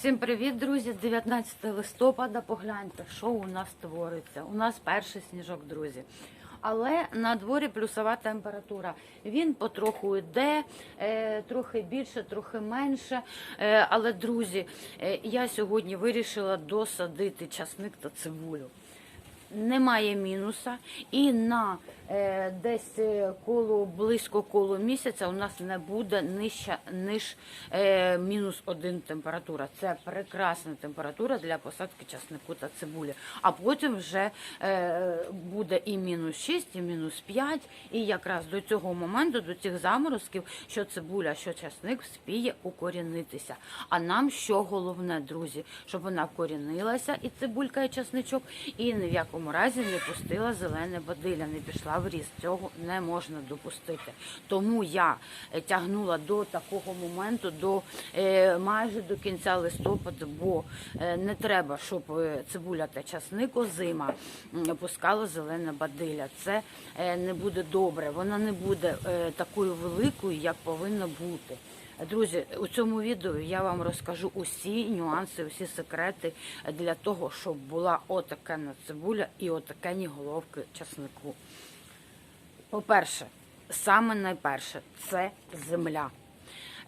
Всім привіт, друзі! 19 листопада. Погляньте, що у нас твориться. У нас перший сніжок, друзі. Але на дворі плюсова температура. Він потроху йде, е, трохи більше, трохи менше. Е, але, друзі, е, я сьогодні вирішила досадити часник та цибулю. Немає мінуса, і на е, десь е, коло близько коло місяця у нас не буде нижча ніж е, мінус один температура. Це прекрасна температура для посадки часнику та цибулі. А потім вже е, буде і мінус 6, і мінус 5. І якраз до цього моменту, до цих заморозків, що цибуля, що часник вспіє укорінитися. А нам що головне, друзі, щоб вона вкорінилася, і цибулька, і часничок, і ні в якому разі не пустила зелене бадилля, не пішла в ріст. Цього не можна допустити. Тому я е, тягнула до такого моменту, до е, майже до кінця листопада, бо е, не треба, щоб цибуля та часник озима пускала зелене бадилля. Це не буде добре. Вона не буде такою великою, як повинна бути. Друзі, у цьому відео я вам розкажу усі нюанси, усі секрети для того, щоб була отакена цибуля і отакені головки часнику. По-перше, саме найперше це земля.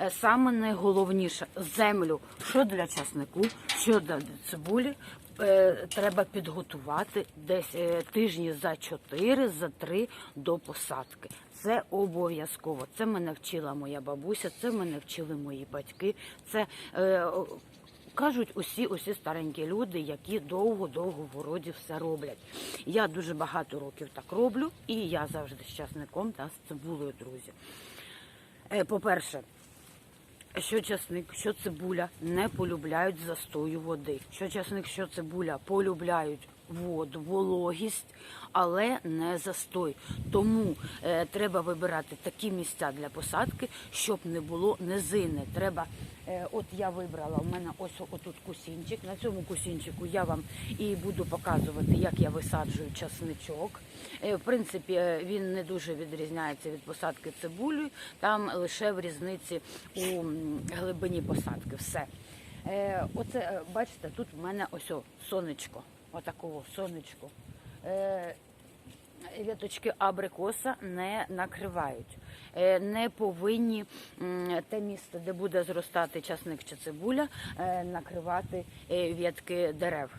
Е, Саме найголовніше землю, що для часнику, що для цибулі, е, треба підготувати десь е, тижні за 4, за 3 до посадки. Це обов'язково. Це мене вчила моя бабуся, це мене вчили мої батьки. Це е, кажуть усі, усі старенькі люди, які довго-довго в городі все роблять. Я дуже багато років так роблю, і я завжди з часником та з цибулею, друзі. Е, По-перше, що часник, що цибуля не полюбляють застою води. Що часник, що цибуля полюбляють воду, вологість, але не застой. Тому е, треба вибирати такі місця для посадки, щоб не було низини. Треба, е, от я вибрала, у мене ось отут кусінчик. На цьому кусінчику я вам і буду показувати, як я висаджую часничок. Е, В принципі, е, він не дуже відрізняється від посадки цибулею, там лише в різниці у глибині посадки. Все. Е, Оце, е, бачите, тут в мене ось о, сонечко, отакого сонечку. Е, Віточки абрикоса не накривають. Е, Не повинні те місце, де буде зростати часник чи цибуля, е, накривати вітки дерев.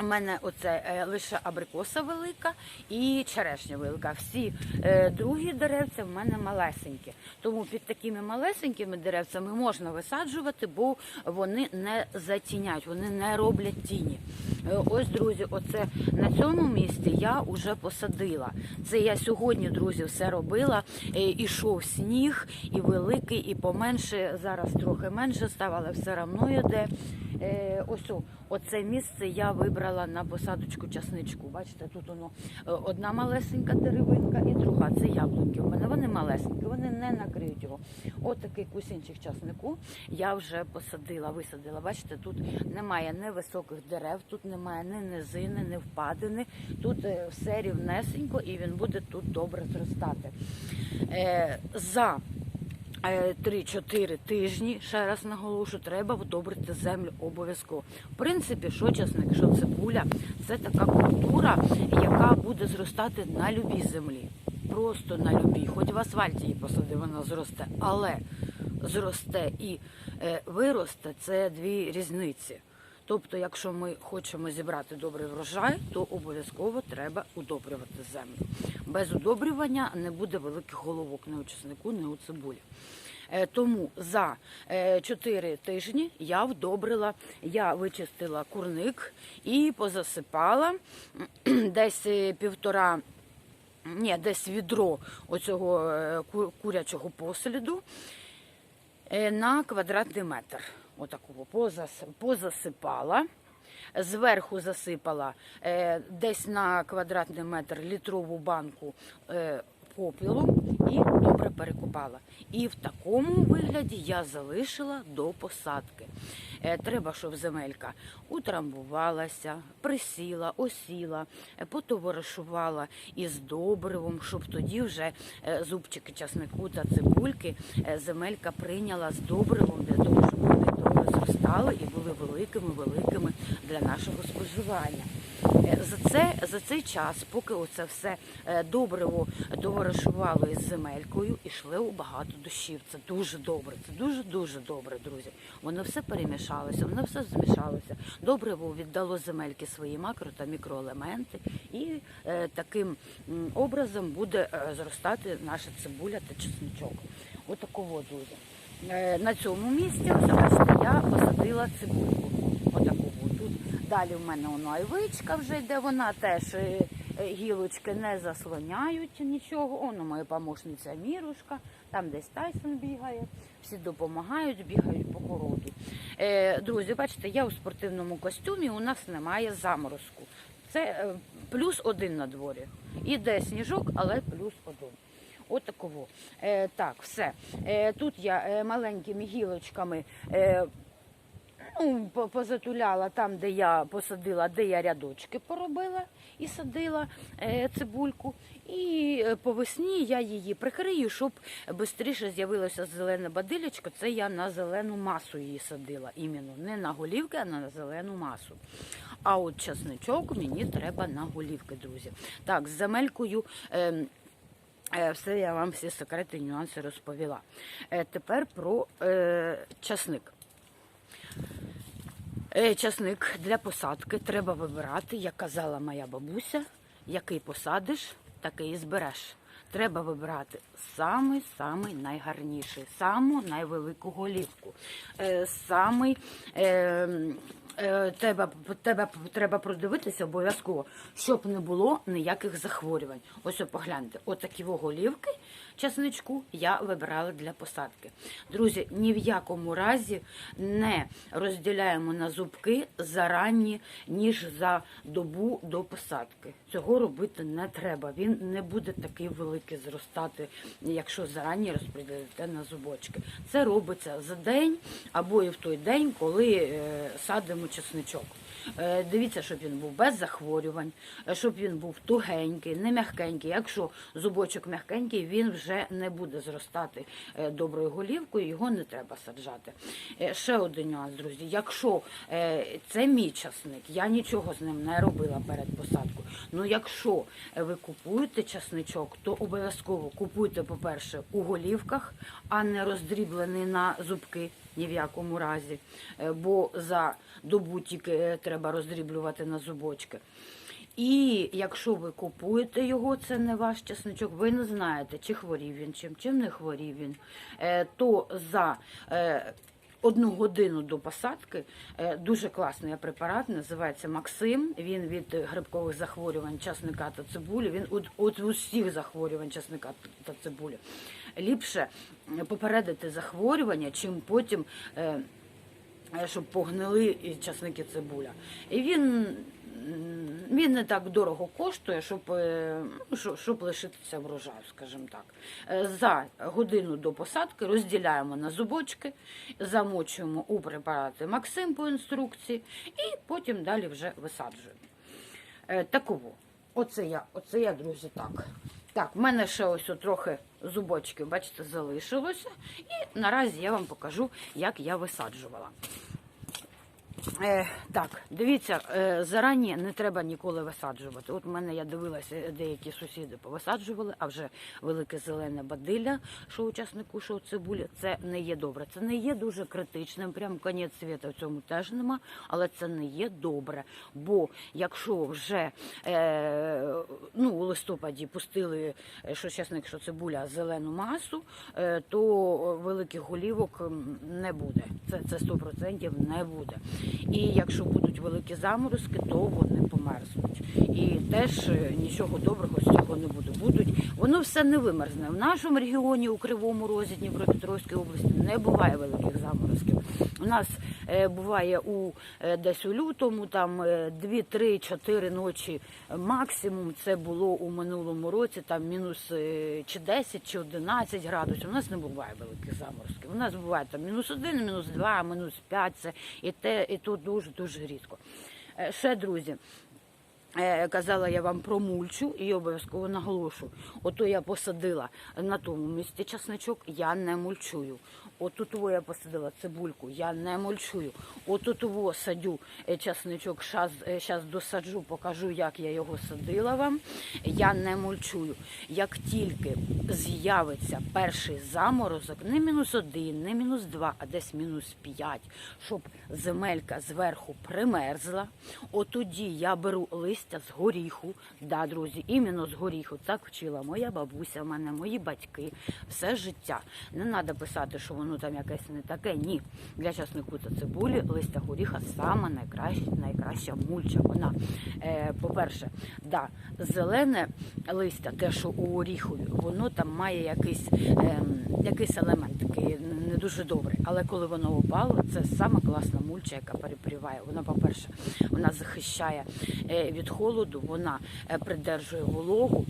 У мене оце е, лише абрикоса велика і черешня велика. Всі е, другі деревця в мене малесенькі. Тому під такими малесенькими деревцями можна висаджувати, бо вони не затіняють, вони не роблять тіні. Е, ось, друзі, оце на цьому місці я вже посадила. Це я сьогодні, друзі, все робила. Ішов сніг, і великий, і поменше. Зараз трохи менше став, але все одно йде. Ось оце місце я вибрала на посадочку часничку. Бачите, тут воно е, одна малесенька деревинка і друга. Це яблуки. У мене вони малесенькі, вони не накриють його. От такий кусінчик часнику я вже посадила, висадила. Бачите, тут немає ні високих дерев, тут немає ні низини, ні впадини. Тут е, все рівнесенько і він буде тут добре зростати. Е, за 3-4 тижні, ще раз наголошу, треба вдобрити землю обов'язково. В принципі, що часник, що цибуля, це така культура, яка буде зростати на любій землі. Просто на любій. Хоч в асфальті її посади, вона зросте, але зросте і е, виросте це дві різниці. Тобто, якщо ми хочемо зібрати добрий врожай, то обов'язково треба удобрювати землю. Без удобрювання не буде великих головок ні у чеснику, ні у цибулі. Е, Тому за 4 тижні я вдобрила, я вичистила курник і позасипала десь е, півтора. Ні, десь відро оцього е, курячого посліду е, на квадратний метр. Отакого позас- позасипала. Зверху засипала е, десь на квадратний метр літрову банку е, попілу і добре перекопала. І в такому вигляді я залишила до посадки. Е, треба, щоб земелька утрамбувалася, присіла, осіла, е, потоваришувала із добривом, щоб тоді вже е, зубчики часнику та цибульки е, земелька прийняла з добривом для того, щоб вони добре зростали і були великими, великими для нашого споживання. Е, За це за цей час, поки оце все е, добриво товаришувало із земелькою, йшли багато дощів. Це дуже добре. Це дуже дуже добре, друзі. Воно все перемішалося, воно все змішалося. Добриво віддало земельки свої макро та мікроелементи, і е, таким образом буде е, зростати наша цибуля та чесничок. Отакого, друзі. Е, на цьому місці, ось я посадила цибульку. Отаку тут. Далі в мене воно айвичка вже йде, вона теж е, е, гілочки не заслоняють нічого. Оно моя помощниця Мірушка, там десь Тайсон бігає, всі допомагають, бігають по городу. Друзі, бачите, я у спортивному костюмі, у нас немає заморозку. Це плюс один на дворі. Іде сніжок, але плюс один. От такого. Е, так, все. Е, тут я е, маленькими гілочками е, ну, позатуляла там, де я посадила, де я рядочки поробила і садила е, цибульку. І е, по весні я її прикрию, щоб швидше з'явилося зелене бадилячко. Це я на зелену масу її садила. Іменно не на голівки, а на зелену масу. А от чесничок мені треба на голівки, друзі. Так, з земелькою. ем, Е, Все я вам всі секрети, нюанси розповіла. Е, Тепер про е, часник. Е, Часник для посадки треба вибирати, як казала моя бабуся, який посадиш, такий і збереш. Треба вибирати самий самий найгарніший, саму найвелику голівку. Е, самий, е, е, треба, треба, треба продивитися обов'язково, щоб не було ніяких захворювань. Ось погляньте, отакі во голівки часничку я вибирала для посадки. Друзі, ні в якому разі не розділяємо на зубки зарані, ніж за добу до посадки. Цього робити не треба. Він не буде такий великий зростати, якщо зарані розподілите на зубочки. Це робиться за день або і в той день, коли е, садимо чесничок. Е, Дивіться, щоб він був без захворювань, е, щоб він був тугенький, не м'якенький. Якщо зубочок м'якенький, він вже не буде зростати е, доброю голівкою, його не треба саджати. Ще один нюанс, друзі. Якщо це мій часник, я нічого з ним не робила перед посадкою. Ну якщо ви купуєте часничок, то обов'язково купуйте, по-перше, у голівках, а не роздріблений на зубки ні в якому разі, Е, бо за добу тільки е, треба роздріблювати на зубочки. І якщо ви купуєте його, це не ваш чесничок, ви не знаєте, чи хворів він чим, чим не хворів він, е, то за одну годину до посадки дуже класний препарат, називається Максим. Він від грибкових захворювань часника та цибулі. Він від усіх захворювань часника та цибулі. Ліпше е, попередити захворювання, чим потім. е, е, щоб погнили і часники цибуля. І він, він не так дорого коштує, щоб, ну, щоб, лишитися врожаю, скажімо так. За годину до посадки розділяємо на зубочки, замочуємо у препарати Максим по інструкції і потім далі вже висаджуємо. Таково. Оце я, оце я, друзі, так. Так, в мене ще ось трохи зубочків, бачите, залишилося. І наразі я вам покажу, як я висаджувала. Е, так, дивіться, е, зарані не треба ніколи висаджувати. От в мене я дивилася, деякі сусіди повисаджували, а вже велике зелене бадилля, що у часнику, що у цибулі, це не є добре. Це не є дуже критичним, прям конець світу в цьому теж нема, але це не є добре. Бо якщо вже е, ну, у листопаді пустили, е, що часник, що цибуля, зелену масу, е, то великих голівок не буде. Це, це 100% не буде. І якщо будуть великі заморозки, то вони померзнуть. І теж е, нічого доброго з цього не буде. Будуть воно все не вимерзне. В нашому регіоні, у Кривому Розі, Дніпропетровській області, не буває великих заморозків. У нас е, буває у е, десь у лютому, там 2-3-4 ночі максимум. Це було у минулому році, там мінус чи 10, чи 11 градусів. У нас не буває великих заморозків. У нас буває там мінус 1, мінус 2, мінус 5, це і те, і то дуже дуже рідко. Ще друзі. Е, Казала я вам про мульчу і обов'язково наголошу. Ото я посадила на тому місці часничок, я не мульчую. Отут я посадила цибульку, я не мульчую. Отут во садю е, часничок, зараз досаджу, покажу, як я його садила вам. Я не мульчую. Як тільки з'явиться перший заморозок, не мінус один, не мінус два, а десь мінус п'ять, щоб земелька зверху примерзла, отоді я беру листя з горіху. Да, друзі, іменно з горіху. Так вчила моя бабуся, в мене мої батьки, все життя. Не треба писати, що воно там якесь не таке. Ні. Для часнику та цибулі листя горіха саме найкраща, найкраща мульча. Вона, е, по-перше, да, зелене листя, те, що у горіхові, воно там має якийсь, е, якийсь елемент такий не дуже добрий. Але коли воно опало, це саме класна мульча, яка перепріває. Вона, по-перше, вона захищає е, від холоду, вона е, придержує вологу.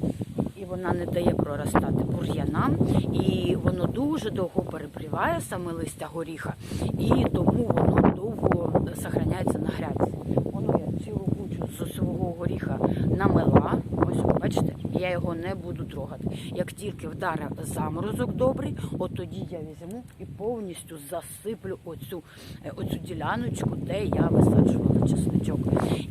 Вона не дає проростати бур'янам, і воно дуже довго перепріває саме листя горіха, і тому воно довго сохраняється на грязі. Воно я цілу кучу з свого горіха намила. Ось бачите, я його не буду трогати. Як тільки вдарив заморозок добрий, от тоді я візьму і повністю засиплю оцю, е, оцю діляночку, де я висаджувала чесничок.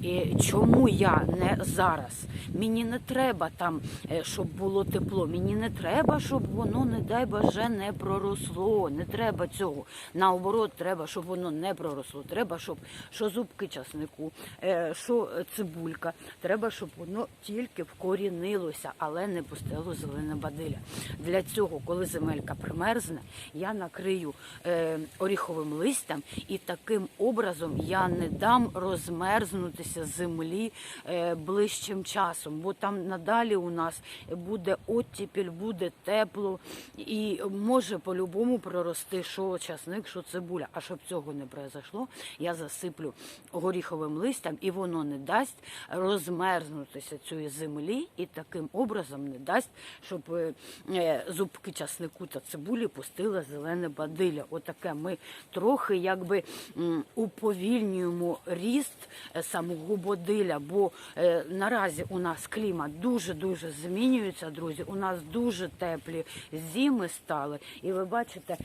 І чому я не зараз? Мені не треба там, е, щоб було тепло. Мені не треба, щоб воно, не дай боже, не проросло. Не треба цього. Наоборот, треба, щоб воно не проросло. Треба, щоб що зубки часнику, е, що цибулька. Треба, щоб воно тільки вкорінилося, але не пустило зелене бадиля. Для цього, коли земелька примерзне, я накрию е, оріховим листям, і таким образом я не дам розмерзнутися землі е, ближчим часом, бо там надалі у нас буде оттіпіль, буде тепло і може по-любому прорости що часник, що цибуля. А щоб цього не произошло, я засиплю горіховим листям, і воно не дасть розмерзнутися цієї землі, і таким образом не дасть, щоб е, е, зубки часнику та цибулі пустили зелене бадилля. Отаке ми трохи якби уповільнюємо ріст е, самого бодиля, бо наразі у нас клімат дуже-дуже змінюється, друзі. У нас дуже теплі зими стали. І ви бачите,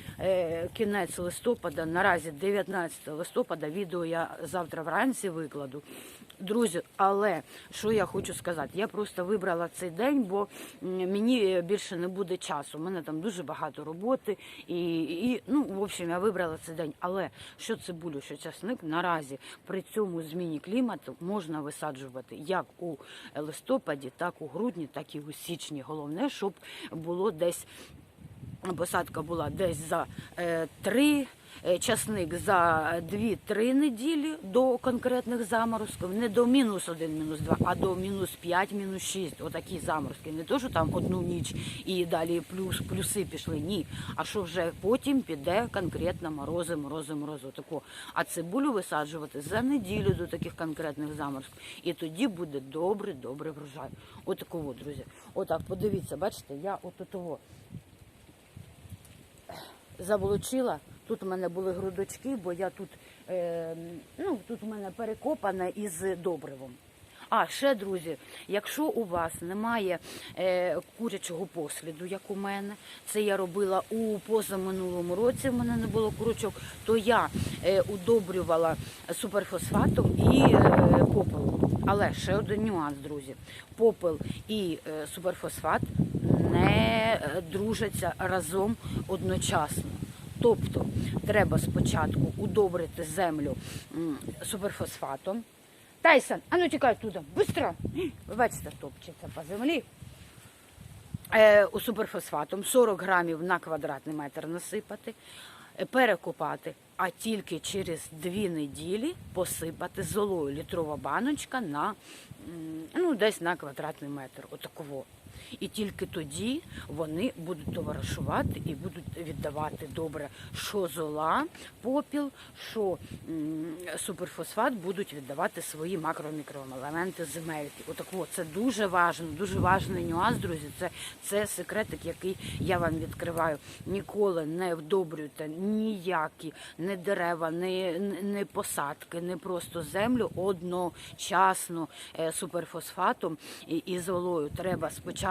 кінець листопада, наразі 19 листопада, відео я завтра вранці викладу. Друзі, але що я хочу сказати, я просто вибрала цей день, бо мені більше не буде часу. У мене там дуже багато роботи, і, і ну, в общем, я вибрала цей день. Але що цибулю, що часник наразі при цьому зміні клімату можна висаджувати як у листопаді, так у грудні, так і у січні. Головне, щоб було десь посадка була десь за е, три. е, Часник за 2-3 неділі до конкретних заморозків, не до мінус 1, мінус 2, а до мінус 5, мінус 6. Отакі заморозки. Не то, що там одну ніч і далі плюс, плюси пішли. Ні. А що вже потім піде конкретно морози, морози, морози. Отако. А цибулю висаджувати за неділю до таких конкретних заморозків. І тоді буде добрий, добрий врожай. Отакого, друзі. Отак, подивіться, бачите, я отого заволочила. Тут у мене були грудочки, бо я тут, е, ну, тут у мене перекопане із добривом. А ще, друзі, якщо у вас немає е, курячого посліду, як у мене, це я робила у позаминулому році, в мене не було курочок, то я е, удобрювала суперфосфатом і е, попелом. Але ще один нюанс, друзі: попел і е, суперфосфат не е, дружаться разом одночасно. Тобто треба спочатку удобрити землю суперфосфатом. Тайсон, а ну тікай туди, швидко. Ви бачите, топчеться по землі. Е, у суперфосфатом 40 грамів на квадратний метр насипати, е, перекопати, а тільки через дві неділі посипати золою. Літрова баночка на ну, десь на квадратний метр. Отаково. І тільки тоді вони будуть товаришувати і будуть віддавати добре, що зола, попіл, що суперфосфат будуть віддавати свої макро-мікроелементи земельки. Отако це дуже важливо, дуже важний нюанс, друзі. Це, це секретик, який я вам відкриваю. Ніколи не вдобрюйте ніякі не дерева, не, не посадки, не просто землю одночасно е, суперфосфатом і, і золою. Треба спочатку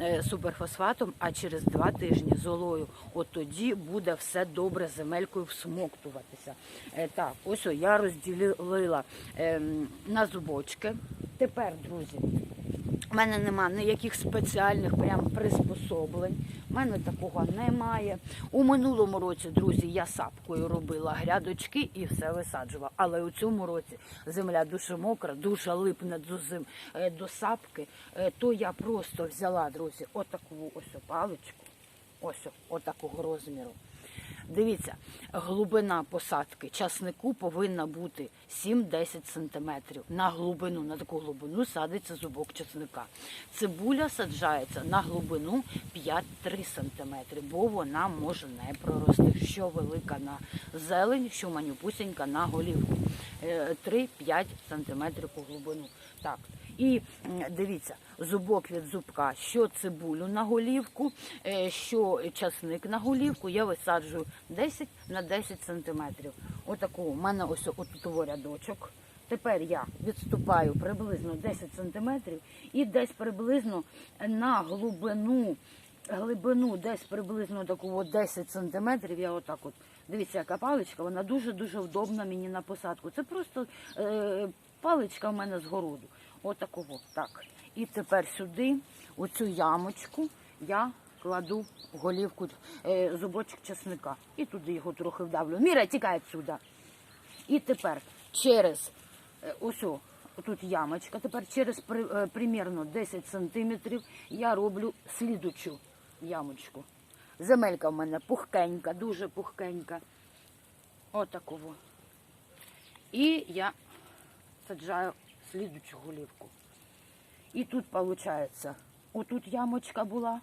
е, суперфосфатом, а через два тижні золою. От тоді буде все добре земелькою всмоктуватися. Е, Так, ось я розділила ем, на зубочки. Тепер, друзі, у мене нема ніяких спеціальних прям приспособлень. У мене такого немає. У минулому році, друзі, я сапкою робила грядочки і все висаджувала. Але у цьому році земля дуже мокра, дуже липне до зим е, до сапки. Е, То я просто взяла, друзі, отаку ось паличку, ось отакого розміру. Дивіться, глибина посадки часнику повинна бути 7-10 см. На глибину, на таку глибину садиться зубок часника. Цибуля саджається на глибину 5-3 см, бо вона може не прорости. Що велика на зелень, що манюпусенька на голівку. Е, 3-5 см по глибину. Так, і дивіться, зубок від зубка, що цибулю на голівку, е, що часник на голівку, я висаджую 10 на 10 сантиметрів. Отакого. У мене ось отут рядочок. Тепер я відступаю приблизно 10 сантиметрів і десь приблизно на глибину, глибину десь приблизно такого 10 сантиметрів. Я отак от. Дивіться, яка паличка, вона дуже-дуже вдобна мені на посадку. Це просто е, паличка в мене з городу. Отакого. Так. І тепер сюди, у цю ямочку, я кладу голівку е, зубочок чесника. І туди його трохи вдавлю. Міра, тікай відсюди. І тепер через е, ось тут ямочка, тепер через е, примірно 10 сантиметрів я роблю слідучу ямочку. Земелька в мене пухкенька, дуже пухкенька. Отакого. І я саджаю слідучу голівку. І тут виходить, отут ямочка була,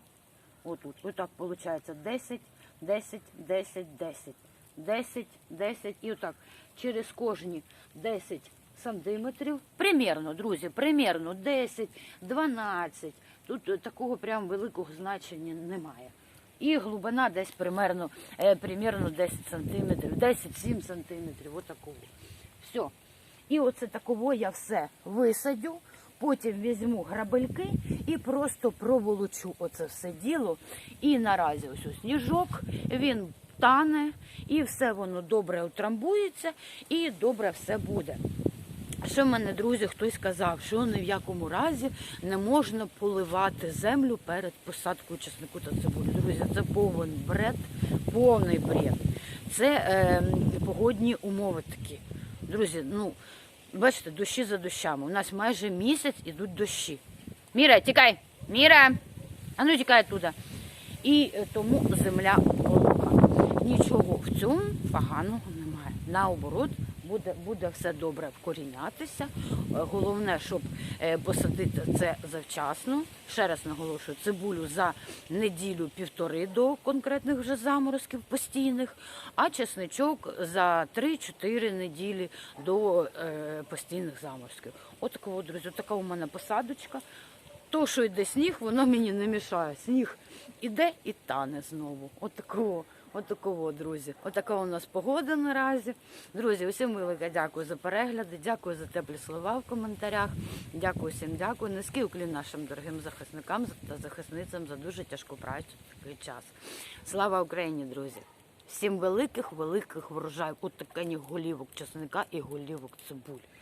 отут, отак виходить 10, 10, 10, 10, 10, 10 і отак через кожні 10 сантиметрів, примірно, друзі, примірно 10, 12, тут е, такого прям великого значення немає. І глибина десь примерно, е, примерно 10 сантиметрів, 10-7 сантиметрів, отакого. Все. І оце таково я все висадю, потім візьму грабельки і просто проволочу оце все діло. І наразі ось ось сніжок, він тане, і все воно добре утрамбується, і добре все буде. Ще мене, друзі, хтось сказав, що ні в якому разі не можна поливати землю перед посадкою чеснику та цибулі. Друзі, це повний бред, повний бред. Це е, погодні умови такі. Друзі, ну, бачите, дощі за дощами. У нас майже місяць ідуть дощі. Міра, тікай! Міра! А ну тікай туди. І е, тому земля волока. Нічого в цьому поганого немає. Наоборот, буде, буде все добре вкорінятися. Е, Головне, щоб е, посадити це завчасно. Ще раз наголошую, цибулю за неділю-півтори до конкретних вже заморозків постійних, а чесничок за 3-4 неділі до е, постійних заморозків. Отакого, друзі, така у мене посадочка. То, що йде сніг, воно мені не мішає. Сніг іде і тане знову. Отакого, отакого, друзі. Отака у нас погода наразі. Друзі, усім велике дякую за перегляди, дякую за теплі слова в коментарях. Дякую всім, дякую. Низький уклін нашим дорогим захисникам та захисницям за дуже тяжку працю такий час. Слава Україні, друзі! Всім великих, великих врожаїв. От таких голівок чесника і голівок цибуль.